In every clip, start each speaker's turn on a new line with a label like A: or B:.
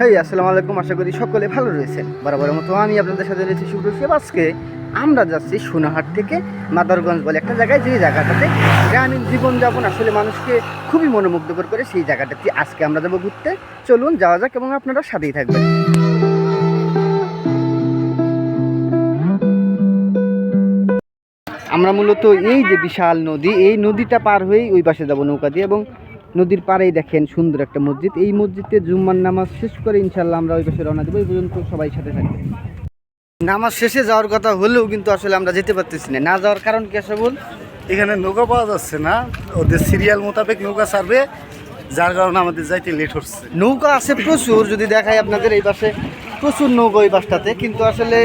A: হেই আসসালামু আলাইকুম। আশা করি সকলে ভালো রয়েছেন। বরাবর মতো আমি আপনাদের সাথে রয়েছি সুপ্রসেব আজকে আমরা যাচ্ছি সোনাহাট থেকে মাদারগঞ্জ বলে একটা জায়গায় যে জায়গাটাতে গ্রামীণ জীবনযাপন আসলে মানুষকে খুবই মনোমুগ্ধকর করে, সেই জায়গাটাতে আজকে আমরা যাব ঘুরতে। চলুন, যাওয়া যাক এবং আপনারা সাথেই থাকবেন। আমরা মূলত এই যে বিশাল নদী, এই নদীটা পার হয়েই ওই পাশে যাব নৌকা দিয়ে এবং নদীর পাড়েই দেখেন সুন্দর একটা মসজিদ। এই মসজিদে জুম্মার নামাজ শেষ করে ইনশাল্লাহ আমরা ওই পাশে রওনা দেবো। এই পর্যন্ত সবাই সাথে থাকবে নামাজ শেষে যাওয়ার কথা হলেও কিন্তু আসলে আমরা যেতে পারতেছি না। না যাওয়ার কারণ কি আসলে বল?
B: এখানে নৌকা পাওয়া যাচ্ছে না। ওদের সিরিয়াল মোতাবেক নৌকা ছাড়বে যার কারণে আমাদের যাইতে লেট হচ্ছে।
A: নৌকা আছে প্রচুর যদি দেখাই আপনাদের এই পাশে প্রচুর নৌকা ওই পাশটাতে। কিন্তু আসলে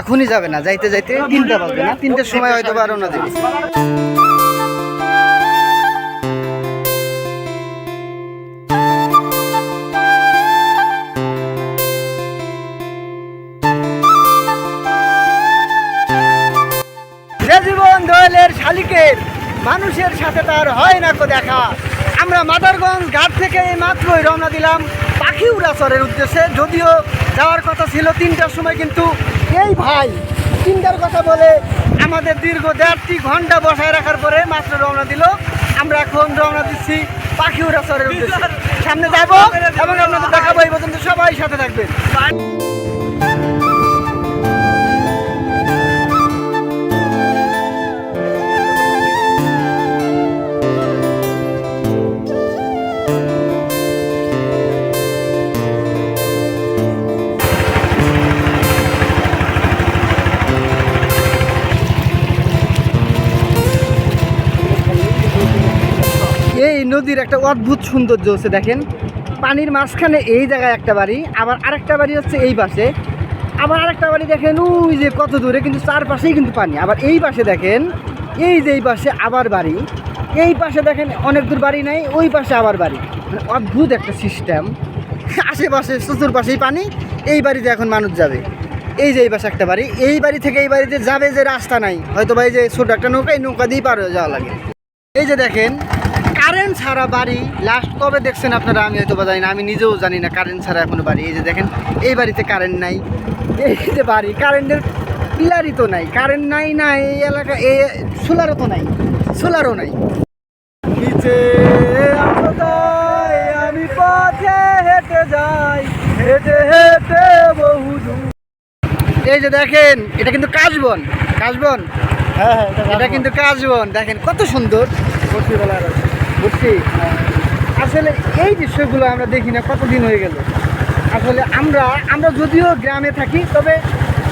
A: এখনই যাবে না যাইতে যাইতে তিনটা বাজবে না। তিনটার সময় হয়তো বা রওনা দেবে। জীবন দোয়েলের শালিকের মানুষের সাথে তার হয় না কো দেখা। আমরা মাদারগঞ্জ ঘাট থেকে এই মাত্রই রওনা দিলাম পাখি উড়াচরের উদ্দেশ্যে। যদিও যাওয়ার কথা ছিল তিনটার সময়, কিন্তু এই ভাই তিনটার কথা বলে আমাদের দীর্ঘ দেড়টি ঘণ্টা বসায় রাখার পরে মাত্র রওনা দিল। আমরা এখন রওনা দিচ্ছি পাখি উড়াচরের উদ্দেশ্যে। সামনে যাব এবং আপনাদের দেখাবো এই পর্যন্ত সবাই সাথে থাকবেন। এই নদীর একটা অদ্ভুত সৌন্দর্য হচ্ছে, দেখেন। পানির মাঝখানে এই জায়গায় একটা বাড়ি, আবার আরেকটা বাড়ি হচ্ছে এই পাশে। আবার আরেকটা বাড়ি দেখেন, ওই যে কত দূরে, কিন্তু চারপাশেই কিন্তু পানি। আবার এই পাশে দেখেন, এই যে এই পাশে আবার বাড়ি। এই পাশে দেখেন, অনেক দূর বাড়ি নাই, ওই পাশে আবার বাড়ি। মানে অদ্ভুত একটা সিস্টেম আশেপাশে চতুর্পাশেই পানি, এই বাড়িতে এখন মানুষ যাবে। এই যে এই পাশে একটা বাড়ি, এই বাড়ি থেকে এই বাড়িতে যাবে যে রাস্তা নাই। হয়তো বা এই যে ছোট একটা নৌকা এই নৌকা দিয়ে পার হয়ে যাওয়া লাগে। এই যে দেখেন কারেন্ট ছাড়া বাড়ি লাস্ট কবে দেখছেন আপনারা? আমি হয়তো বা জানি না আমি নিজেও জানি না কারেন্ট ছাড়া এখনও বাড়ি। এই যে দেখেন এই বাড়িতে কারেন্ট নাই। এই যে বাড়ি কারেন্টের পিলারই তো নাই। কারেন্ট নাই না এই এলাকা এই সোলারও তো নাই। সোলারও নাই। নিচে আমি পথে হেঁটে যাই হেঁটে হেঁটে বহু এই যে দেখেন এটা কিন্তু কাশবন। কাশবন?
B: হ্যাঁ হ্যাঁ
A: এটা কিন্তু কাশবন। দেখেন কত সুন্দর। বুঝছি? আসলে এই দৃশ্যগুলো আমরা দেখি না, কতদিন হয়ে গেল। আসলে আমরা আমরা যদিও গ্রামে থাকি, তবে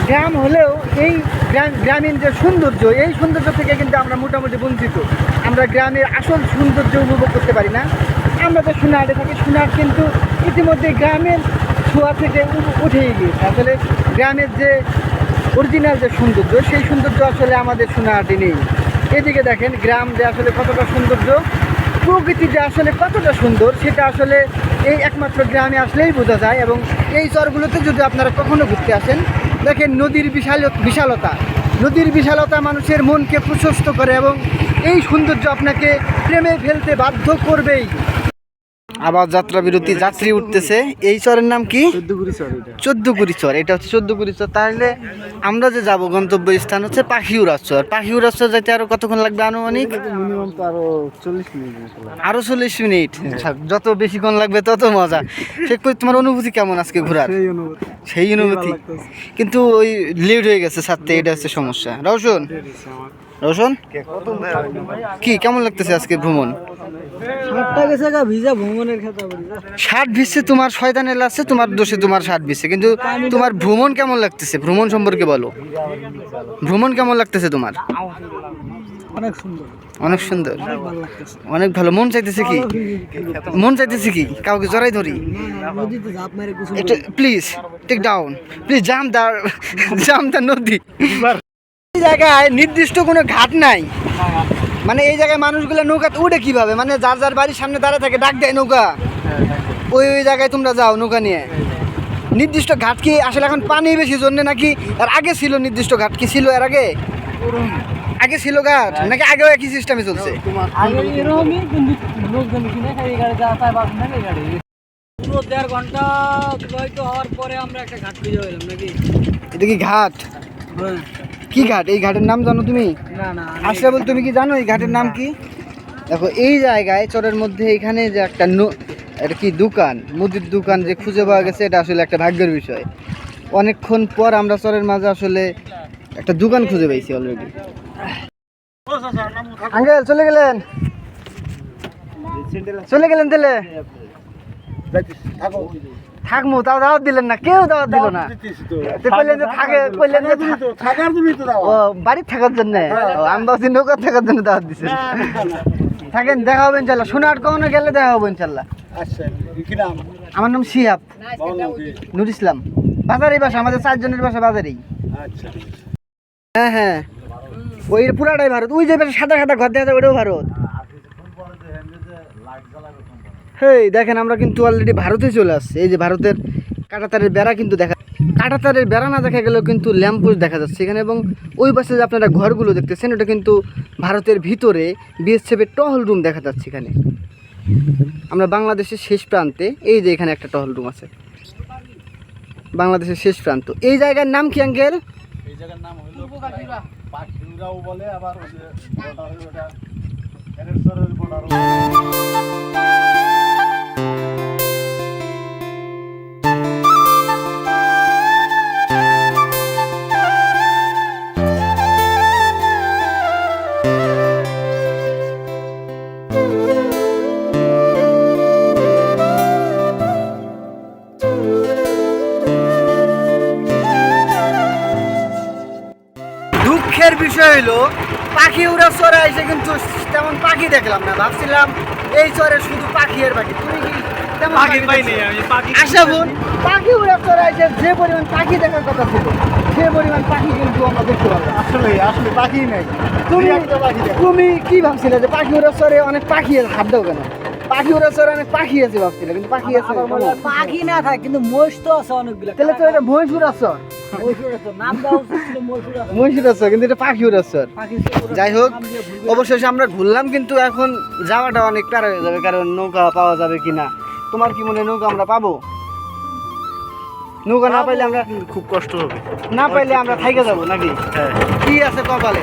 A: গ্রাম হলেও এই গ্রাম, গ্রামীণ যে সৌন্দর্য, এই সৌন্দর্য থেকে কিন্তু আমরা মোটামুটি বঞ্চিত। আমরা গ্রামের আসল সৌন্দর্য উপভোগ করতে পারি না। আমরা তো সোনাহাটে থাকি, সোনাহাট কিন্তু ইতিমধ্যে গ্রামের ছোঁয়া থেকে উঠেই গিয়েছে। আসলে গ্রামের যে অরিজিনাল যে সৌন্দর্য, সেই সৌন্দর্য আসলে আমাদের সোনাহাটে নেই। এদিকে দেখেন গ্রাম যে আসলে কতটা সৌন্দর্য প্রকৃতি যে আসলে কতটা সুন্দর, সেটা আসলে এই একমাত্র গ্রামে আসলেই বোঝা যায় এবং এই চরগুলোতে যদি আপনারা কখনো ঘুরতে আসেন, দেখেন নদীর বিশাল বিশালতা। নদীর বিশালতা মানুষের মনকে প্রশস্ত করে এবং এই সৌন্দর্য আপনাকে প্রেমে ফেলতে বাধ্য করবেই। আবার যাত্রা বিরতি যাত্রী উঠতেছে। এই চরের নাম কি?
B: চোদ্দগুড়ি চর। এটা
A: চর এটা হচ্ছে চোদ্দগুড়ি চর। তাহলে আমরা যে যাব গন্তব্য স্থান হচ্ছে পাখিউড়া চর। পাখিউড়া চর যাইতে আরও কতক্ষণ লাগবে আনুমানিক?
B: আরও চল্লিশ মিনিট।
A: আচ্ছা, যত বেশিক্ষণ লাগবে তত মজা। সে তোমার অনুভূতি কেমন আজকে ঘোরার?
B: সেই অনুভূতি।
A: কিন্তু ওই লেট হয়ে গেছে সাথে এটা হচ্ছে সমস্যা। রওশন? রওশন কি কেমন লাগতেছে আজকে ভ্রমণ? ষাট ভিসে তোমার শয়তানের লাগছে তোমার দোষে তোমার ষাট ভিসে কিন্তু তোমার ভ্রমণ কেমন লাগতেছে? ভ্রমণ সম্পর্কে বলো। ভ্রমণ কেমন লাগতেছে তোমার?
B: অনেক সুন্দর।
A: অনেক সুন্দর।
B: ভালো
A: অনেক ভালো। মন চাইতেছে কি? মন চাইতেছে কি? কাউকে জড়াই ধরি? একটু প্লিজ টেক ডাউন প্লিজ জাম দা জাম দা নদী। জায়গায় নির্দিষ্ট কোনো ঘাট নাই। মানে এই জায়গায় মানুষগুলো নৌকাতে উঠে কীভাবে? মানে যার যার বাড়ির সামনে দাঁড়িয়ে থাকে ডাক দেয় নৌকা। ওই ওই জায়গায় তোমরা যাও নৌকা নিয়ে। নির্দিষ্ট ঘাট কি আসলে এখন পানি বেশি জন্য নাকি আর আগে ছিল নির্দিষ্ট ঘাট? কি ছিল এর আগে? আগে ছিল ঘাট? নাকি আগেও একই সিস্টেমে চলছে?
C: দেড় ঘণ্টা হওয়ার পরে আমরা একটা ঘাট খুঁজে পেলাম নাকি?
A: এটা কি ঘাট?
C: হ্যাঁ।
A: কি ঘাট? এই ঘাটের নাম জানো তুমি?
C: না না
A: আশরাফুল তুমি কি জানো এই ঘাটের নাম কি? দেখো এই জায়গায় চরের মধ্যে এখানে যে একটা ন- এটা কি দোকান? মুদির দোকান যে খুঁজে পাওয়া গেছে এটা আসলে একটা ভাগ্যের বিষয়। অনেকক্ষণ পর আমরা চরের মাঝে আসলে একটা দোকান খুঁজে পেয়েছি অলরেডি আঙ্কেল চলে গেলেন? চলে গেলেন তাহলে? থাকমু তাও দাওয়াত দিলেন না কেউ দাওয়াত দিল না। তো। কইলেন যে থাকে কইলেন যে
B: থাকার তুমি তো
A: ও বাড়ি থাকার জন্য? ও, আমি ভাবছি নৌকা থাকার জন্য দাওয়াত দিছে থাকেন দেখা হবে ইনশাল্লাহ। সোনার কখনো গেলে দেখা হবে ইনশাল্লাহ।
B: আচ্ছা
A: আমার নাম শিহাব। নুর ইসলাম। বাজারেই বাসা আমাদের চারজনের বাসা বাজারেই।
B: আচ্ছা।
A: হ্যাঁ হ্যাঁ। ওই পুরাটাই ভারত। ওই যে সাদা সাদা ঘর দেখা যায় ওটাও ভারত। হেই, দেখেন আমরা কিন্তু অলরেডি ভারতে চলে আসছি। এই যে ভারতের কাটাতারের বেড়া কিন্তু দেখা কাটাতারের বেড়া না দেখা গেলেও কিন্তু ল্যাম্পোস্ট দেখা যাচ্ছে। এখানে এবং ওই পাশে যে আপনারা ঘরগুলো দেখতেছেন, ওটা কিন্তু ভারতের ভিতরে বিএসএফের টহল রুম দেখা যাচ্ছে এখানে। আমরা বাংলাদেশের শেষ প্রান্তে, এই যে এখানে একটা টহল রুম আছে। বাংলাদেশের শেষ প্রান্ত। এই জায়গার নাম কি, আঙ্কেল?
B: নাম
A: দুঃখের বিষয় হলো পাখি উড়া চরে এসে কিন্তু তেমন পাখি দেখলাম না ভাবছিলাম এই চরে শুধু পাখি আর পাখি তুমি কি তেমন
C: পাখি পাইনি? আমি পাখি
A: আশা বোন পাখি উড়া চরে এসে যে পরিমাণ পাখি দেখার কথা ছিল সে পরিমাণ পাখি কিন্তু আমরা দেখতে পারলাম
B: আসলে আসলে পাখি নাই।
A: তুমি। তুমি কি ভাবছিলে যে পাখি উড়া চরে অনেক পাখি হাত দাও কেন? পাখি উড়া চরে অনেক পাখি আছে ভাবছিলে কিন্তু পাখি আছে
C: পাখি না থাকে কিন্তু মহিষ তো আছে অনেকগুলো।
A: তাহলে তো এটা
C: মহিষুর আছে। নাম দেওয়া উচিত ছিল মহিষুর আছে।
A: মহীশূর চর কিন্তু এটা পাখি উড়া যাই হোক অবশেষে আমরা ঘুরলাম কিন্তু এখন যাওয়াটা অনেক প্যারা হয়ে যাবে কারণ নৌকা পাওয়া যাবে কিনা। তোমার কি মনে নৌকা আমরা পাবো? নৌকা না পাইলে আমরা
B: খুব কষ্ট হবে।
A: না পাইলে আমরা থাইকে যাব নাকি?
B: হ্যাঁ।
A: কি আছে কপালে?